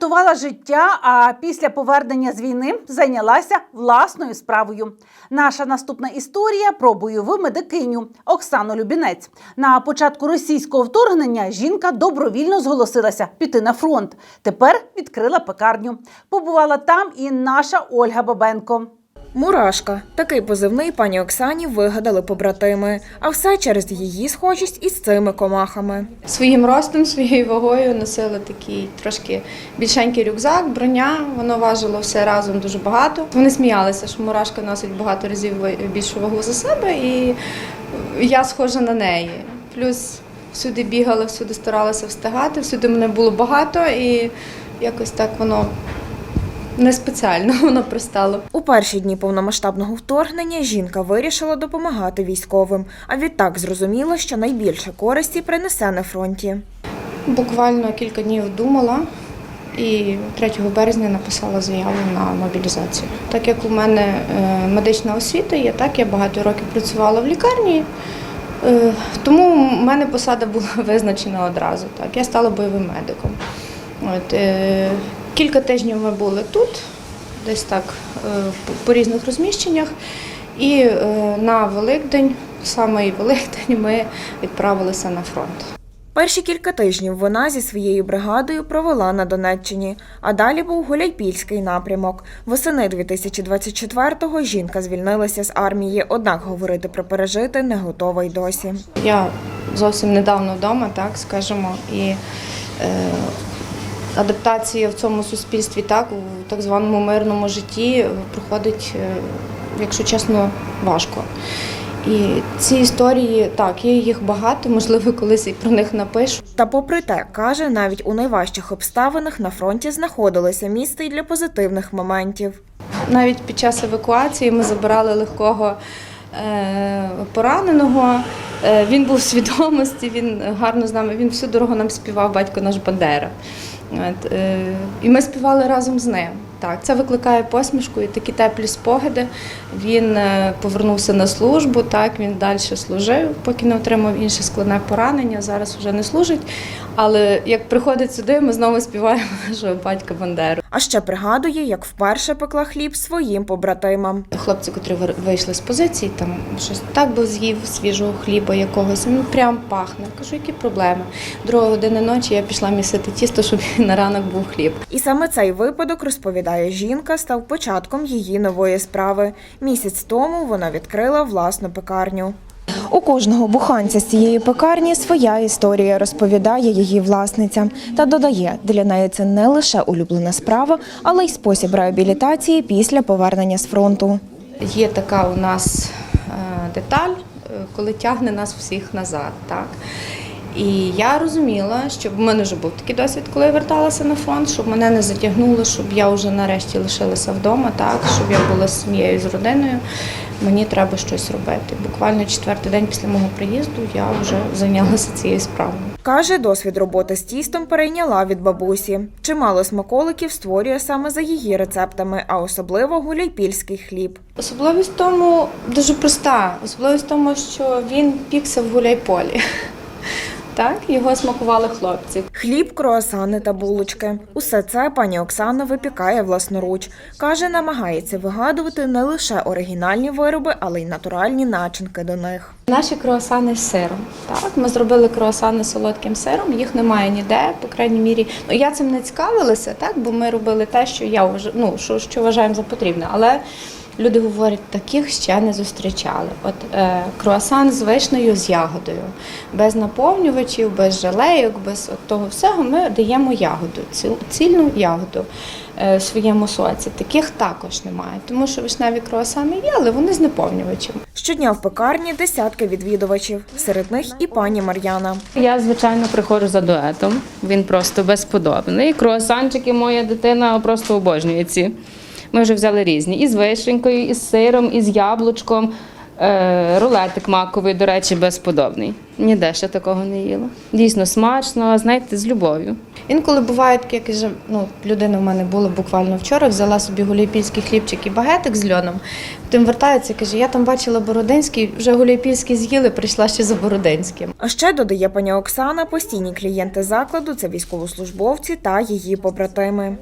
Врятувала життя, а після повернення з війни зайнялася власною справою. Наша наступна історія про бойову медикиню Оксану Любінець. На початку російського вторгнення жінка добровільно зголосилася піти на фронт. Тепер відкрила пекарню. Побувала там і наша Ольга Бабенко. Мурашка такий позивний пані Оксані вигадали побратими, а все через її схожість із цими комахами. Своїм ростом, своєю вагою носила такий трошки більшенький рюкзак, броня. Воно важило все разом дуже багато. Вони сміялися, що мурашка носить багато разів більшу вагу за себе, і я схожа на неї. Плюс всюди бігала, всюди старалася встигати, всюди мене було багато, і якось так воно не спеціально воно пристало. У перші дні повномасштабного вторгнення жінка вирішила допомагати військовим, а відтак зрозуміла, що найбільше користі принесе на фронті. Буквально кілька днів думала і 3 березня написала заяву на мобілізацію. Так як у мене е, медична освіта є, так я багато років працювала в лікарні, е, тому в мене посада була визначена одразу. Так, я стала бойовим медиком. От, е, Кілька тижнів ми були тут, десь так е, по- різних розміщеннях. І е, на Великдень, саме Великдень, ми відправилися на фронт. Перші кілька тижнів вона зі своєю бригадою провела на Донеччині, а далі був Гуляйпільський напрямок. Восени 2024-го жінка звільнилася з армії, однак говорити про пережити не готова й досі. Я зовсім недавно вдома, так скажемо, і е, адаптація в цьому суспільстві, так, у так званому мирному житті е, проходить, е, якщо чесно, важко. І ці історії, так, є їх багато, можливо, колись і про них напишу. Та попри те, каже, навіть у найважчих обставинах на фронті знаходилося місце й для позитивних моментів. Навіть під час евакуації ми забирали легкого е, пораненого. Е, він був в свідомості, він гарно з нами, він всю дорогу нам співав батько наш Бандера. Е, і ми співали разом з ним. Так, це викликає посмішку і такі теплі спогади. Він е, повернувся на службу, так, він далі служив, поки не отримав інше складне поранення. Зараз вже не служить. Але як приходить сюди, ми знову співаємо нашого батька Бандеру. А ще пригадує, як вперше пекла хліб своїм побратимам. Хлопці, котрі вийшли з позиції, там щось так би з'їв свіжого хліба якогось, він прям пахне. Кажу, які проблеми. Друга година ночі я пішла місити тісто, щоб на ранок був хліб. І саме цей випадок, розповідає жінка, став початком її нової справи. Місяць тому вона відкрила власну пекарню. У кожного буханця з цієї пекарні своя історія, розповідає її власниця. Та додає, для неї це не лише улюблена справа, але й спосіб реабілітації після повернення з фронту. Є така у нас е, деталь, е, коли тягне нас всіх назад. Так? І я розуміла, що в мене вже був такий досвід, коли я верталася на фронт, щоб мене не затягнуло, щоб я вже нарешті лишилася вдома, так, щоб я була з сім'єю, з родиною. Мені треба щось робити. Буквально четвертий день після мого приїзду я вже зайнялася цією справою. Каже, досвід роботи з тістом перейняла від бабусі. Чимало смаколиків створює саме за її рецептами, а особливо гуляйпільський хліб. Особливість в тому дуже проста. Особливість в тому, що він пікся в гуляйполі. Так, його смакували хлопці. Хліб, круасани та булочки. Усе це пані Оксана випікає власноруч. Каже, намагається вигадувати не лише оригінальні вироби, але й натуральні начинки до них. Наші круасани з сиром. Так, ми зробили круасани з солодким сиром, їх немає ніде, по крайній мірі. Ну я цим не цікавилася, так, бо ми робили те, що я вваж- ну, що, що вважаємо за потрібне. Але люди говорять, таких ще не зустрічали. От е, круасан з вишнею, з ягодою, без наповнювачів, без жалейок, без от того всього ми даємо ягоду, ціл- цільну ягоду е, своєму соці. Таких також немає, тому що вишневі круасани є, але вони з наповнювачем. Щодня в пекарні десятки відвідувачів. Серед них і пані Мар'яна. Я, звичайно, приходжу за дуетом. Він просто безподобний. Круасанчики моя дитина просто обожнює ці. Ми вже взяли різні. І з вишенькою, і з сиром, і з яблучком. Е, рулетик маковий, до речі, безподобний. Ніде ще такого не їла. Дійсно смачно, знаєте, з любов'ю. Інколи буває таке, як ну, людина в мене була буквально вчора, взяла собі гуляйпільський хлібчик і багетик з льоном. Потім вертається, каже, я там бачила Бородинський, вже гуляйпільський з'їли, прийшла ще за Бородинським. А ще додає пані Оксана, постійні клієнти закладу це військовослужбовці та її побратими.